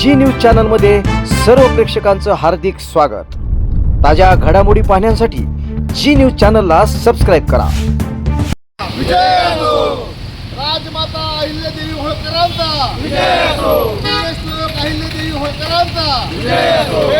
जी news चॅनलमध्ये सर्व प्रेक्षकांचं हार्दिक स्वागत. ताज्या घडामोडी पाहण्यासाठी जी न्यूज चॅनलला सबस्क्राईब करा. राजमाता अहिल्यादेवी होळकरांचा! अहिल्यादेवी होळकरांचा!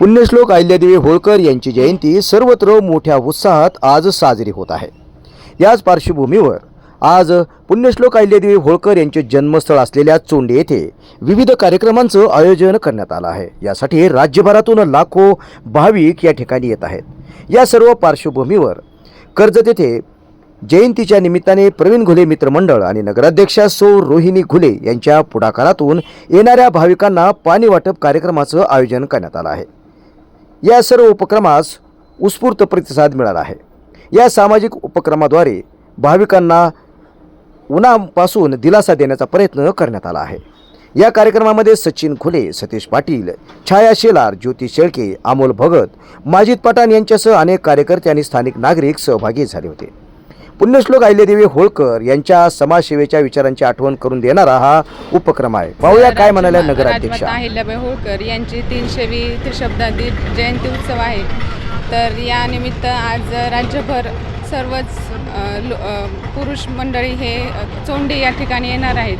पुण्यश्लोक अहिल्यादेवी होळकर यांची जयंती सर्वत्र मोठ्या उत्साहात आज साजरी होत आहे. याच पार्श्वभूमीवर आज पुण्यश्लोक अहिल्यादेवी होळकर यांचे जन्मस्थळ असलेल्या चोंडे येथे विविध कार्यक्रमांचं आयोजन करण्यात आलं आहे. यासाठी राज्यभरातून लाखो भाविक या ठिकाणी येत आहेत. या सर्व पार्श्वभूमीवर कर्जत येथे जयंतीच्या निमित्ताने प्रवीण घुले मित्रमंडळ आणि नगराध्यक्षा सौ रोहिणी घुले यांच्या पुढाकारातून येणाऱ्या भाविकांना पाणी वाटप कार्यक्रमाचं आयोजन करण्यात आलं आहे. या सर्व उपक्रमास उत्स्फूर्त प्रतिसाद मिळाला आहे. या सामाजिक उपक्रमाद्वारे भाविकांना उन्हापासून दिलासा देण्याचा प्रयत्न करण्यात आला आहे. या कार्यक्रमामध्ये सचिन खुले सतीश पाटील छाया शेलार ज्योती शेळके अमोल भगत माजिद पठाण यांच्यासह अनेक कार्यकर्ते आणि स्थानिक नागरिक सहभागी झाले होते. पुण्यश्लोक अहिल्यादेवी होळकर यांच्या समाजसेवेच्या विचारांची आठवण करून देणारा हा उपक्रम आहे. पाहूया काय म्हणाल्या नगराध्यक्षा. अहिल्याबाई होळकर यांची तीनशेवी त्रिशब्दांती जयंती उत्सव आहे. तर या निमित्त आज राज्यभर सर्वच पुरुष मंडळी हे चोंडी या ठिकाणी येणार आहेत.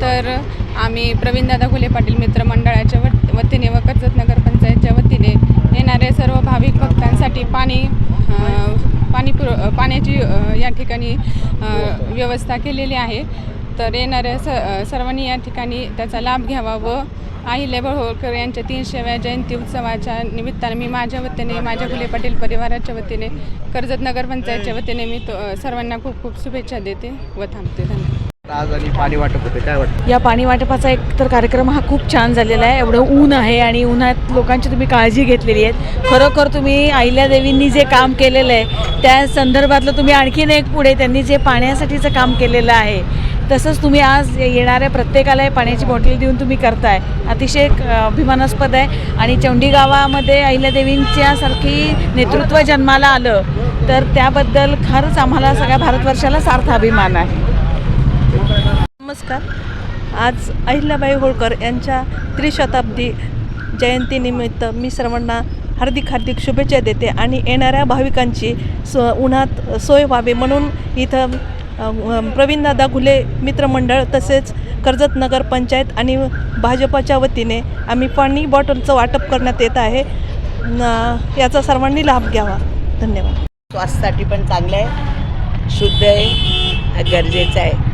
तर आम्ही प्रवीणदादा घुले पाटील मित्र मंडळाच्या वत- वतीने व कर्जत नगर पंचायतच्या वतीने येणाऱ्या सर्व भाविक भक्तांसाठी पाणी अ, पाणी पुर अ, पाण्याची अ, या ठिकाणी अ, व्यवस्था केलेली आहे. तर येणाऱ्या स सर्वांनी या ठिकाणी त्याचा लाभ घ्यावा व अहिल्याबाई होळकर यांच्या तीनशेव्या जयंती उत्सवाच्या निमित्ताने मी माझ्या वतीने माझ्या फुले पाटील परिवाराच्या वतीने कर्जत नगरपंचायतच्या वतीने मी तो सर्वांना खूप खूप शुभेच्छा देते व थांबते. धन्यवाद. आज आणि पाणी वाटप होते काय वाटतं? या पाणी वाटपाचा एक तर कार्यक्रम हा खूप छान झालेला आहे. एवढं ऊन आहे आणि उन्हात लोकांची तुम्ही काळजी घेतलेली आहे. खरोखर तुम्ही अहिल्यादेवींनी जे काम केलेलं आहे त्या संदर्भातलं तुम्ही आणखीन एक पुढे त्यांनी जे पाण्यासाठीचं काम केलेलं आहे तसंच तुम्ही आज येणाऱ्या प्रत्येकाला हे पाण्याची बॉटल देऊन तुम्ही करताय. अतिशय अभिमानास्पद आहे. आणि चौंडी गावामध्ये अहिल्यादेवींच्यासारखी नेतृत्व जन्माला आलं तर त्याबद्दल खरंच आम्हाला सगळ्या भारतवर्षाला सार्थ अभिमान आहे. नमस्कार. आज अहिल्याबाई होळकर यांच्या त्रिशताब्दी जयंतीनिमित्त मी सर्वांना हार्दिक हार्दिक शुभेच्छा देते आणि येणाऱ्या भाविकांची सो उन्हात सोय व्हावी म्हणून इथं प्रवीणदादा घुले मित्रमंडळ तसेच कर्जत नगर पंचायत आणि भाजपाच्या वतीने आम्ही पाणी बॉटलचं वाटप करण्यात येत आहे. याचा सर्वांनी लाभ घ्यावा. धन्यवाद. स्वास्थ्यासाठी पण चांगलं आहे. शुद्ध आहे. गरजेचं आहे.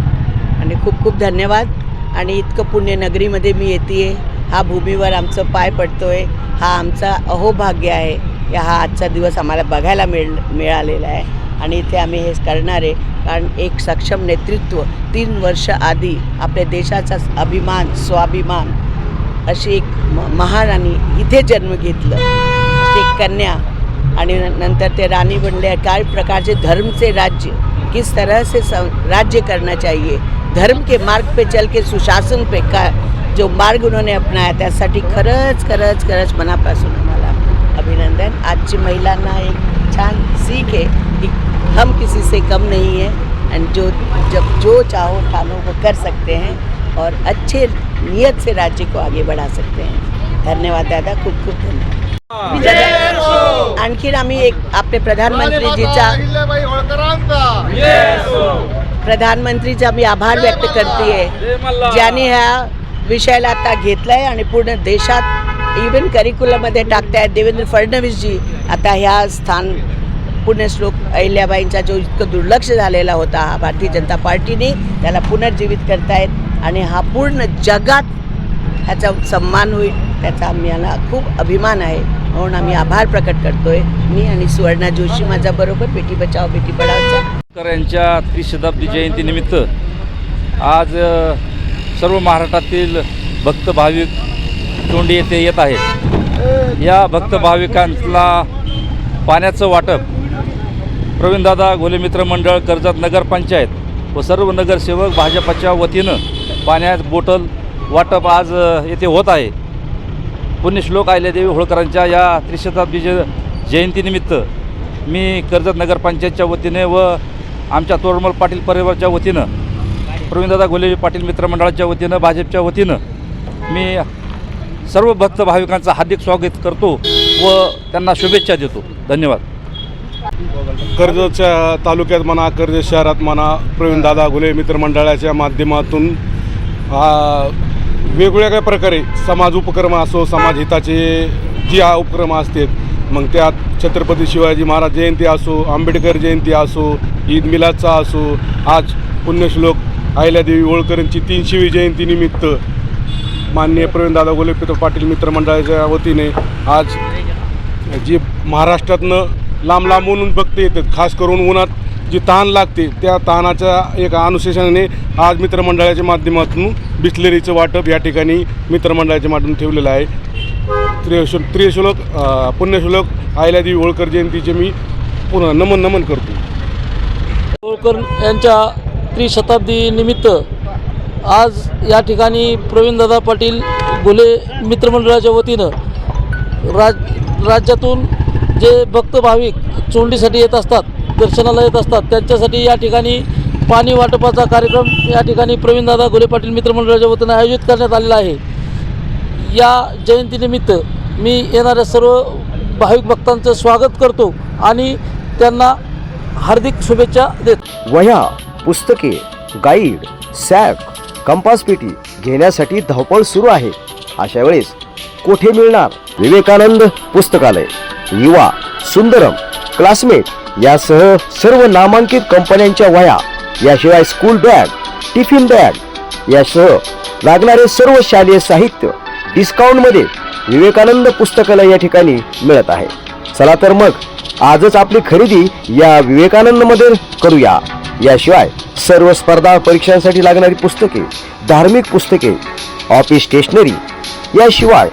आणि खूप खूप धन्यवाद. आणि इतकं पुण्यनगरीमध्ये मी येते हा भूमीवर आमचं पाय पडतो आहे हा आमचा अहोभाग्य आहे. या हा आजचा दिवस आम्हाला बघायला मिळ मिळालेला आहे. आणि इथे आम्ही हे करणार आहे कारण एक सक्षम नेतृत्व तीन वर्ष आधी आपल्या देशाचा अभिमान स्वाभिमान अशी एक म- महाराणी इथे जन्म घेतलं. अशी एक कन्या आणि नंतर ते राणी बनले. काय प्रकारचे धर्मचे राज्य किस तरह से सं- राज्य करना चाहिए? धर्म के मार्ग पे चल के सुशासन पे का जो मार्ग उन्होंने अपनाया त्यासाठी खरंच खरंच खरंच मनापासून आम्हाला अभिनंदन. आजची महिलांना एक छान सीख है कि हम किसी से कम नहीं है एंड जो जब जो चाहो ठानो वो कर सकते हैं और अच्छे नियत से राज्य को आगे बढ़ा सकते हैं। धन्यवाद दादा खूप खूप धन्यवाद। आणखीन आम्ही एक आपले प्रधानमंत्रीजीचा प्रधानमंत्रीचा मी आभार व्यक्त करते ज्यांनी ह्या विषयाला आता घेतलाय आणि पूर्ण देशात इव्हन करिक्युलममध्ये टाकतायत. देवेंद्र फडणवीसजी आता ह्या स्थान पुण्यश्लोक अहिल्याबाईंचा जो इतकं दुर्लक्ष झालेला होता हा भारतीय जनता पार्टीने त्याला पुनर्जीवित करतायत आणि हा पूर्ण जगात ह्याचा सन्मान होईल त्याचा आम्हाला खूप अभिमान आहे. म्हणून आम्ही आभार प्रकट करतोय. मी आणि सुवर्णा जोशी माझ्या बरोबर बेटी बचाव बेटी पढावच्या यांच्या त्रिशताब्दी जयंतीनिमित्त आज सर्व महाराष्ट्रातील भक्त भाविक तोंडी येथे येत आहेत. या भक्त भाविकांना पाण्याचं वाटप प्रवीणदादा घोलेमित्र मंडळ कर्जत नगरपंचायत व सर्व नगरसेवक भाजपाच्या वतीनं पाण्यात बोटल वाटप आज येथे होत आहे. पुण्यश्लोक देवी होळकरांच्या या त्रिशताब्दी जयंतीनिमित्त मी कर्जत नगरपंचायतच्या वतीने व आमच्या तोरमल पाटील परिवारच्या वतीनं प्रवीणदादा गोलेजी पाटील मित्रमंडळाच्या वतीनं भाजपच्या वतीनं मी सर्व भक्त भाविकांचं हार्दिक स्वागत करतो व त्यांना शुभेच्छा देतो. धन्यवाद. कर्जतच्या तालुक्यात म्हणा कर्जत शहरात म्हणा प्रवीणदादा घुले मित्रमंडळाच्या माध्यमातून वेगवेगळ्या काही प्रकारे समाज उपक्रम असो समाज हिताचे जी हा उपक्रम असतात मग त्यात छत्रपती शिवाजी महाराज जयंती असो आंबेडकर जयंती असो ईद मिलादचा असो आज पुण्यश्लोक अहिल्यादेवी होळकरांची तीनशेवी जयंतीनिमित्त माननीय प्रवीणदादा गोले पाटील मित्रमंडळाच्या वतीने आज जी महाराष्ट्रातनं लांब लांबून भक्त येतात खास करून उन्हात जी ताण लागते त्या ताणाच्या एका अनुशेषाने आज मित्रमंडळाच्या माध्यमातून बिस्लेरीचं वाटप या ठिकाणी मित्रमंडळाच्या माध्यमातून ठेवलेलं आहे. त्रिशुल त्रिशुलोक पुण्यशुलक पुण्यश्लोक होळकर जयंतीचे मी पुन्हा नमन नमन करतो. होळकर यांच्या त्रिशताब्दी निमित्त आज या ठिकाणी प्रवीणदादा पाटील गुले मित्रमंडळाच्या वतीनं राज राज्यातून जे भक्त भाविक चोंडीसाठी येत असतात दर्शनाला येत असतात. त्यांच्यासाठी या ठिकाणी पाणी वाटपाचा कार्यक्रम या ठिकाणी प्रवीणदादा गुले पाटील मित्रमंडळाच्या वतीनं आयोजित करण्यात आलेला आहे. या जयंतीनिमित्त मी येणाऱ्या सर्व भाविक भक्तांचं स्वागत करतो आणि त्यांना हार्दिक शुभेच्छा देत. वह्या पुस्तके गाईड सॅक कंपास पेटी घेण्यासाठी धावपळ सुरू आहे. अशा वेळेस कोठे मिळणार विवेकानंद पुस्तकालय? युवा सुंदरम क्लासमेट यासह सर्व नामांकित कंपन्यांच्या वया याशिवाय स्कूल बॅग टिफिन बॅग यासह लागणारे सर्व शालेय साहित्य डिस्काउंटमध्ये विवेकानंद पुस्तकालय या ठिकाणी मिळत आहे. चला तर मग आजच आपली खरेदी या विवेकानंदमध्ये करूया. याशिवाय सर्व स्पर्धा परीक्षांसाठी लागणारी पुस्तके धार्मिक पुस्तके ऑफिस स्टेशनरी याशिवाय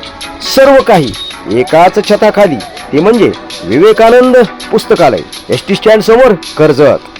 सर्व काही एकाच छताखाली ते म्हणजे विवेकानंद पुस्तकालय. एस टी स्टँड समोर कर्जत.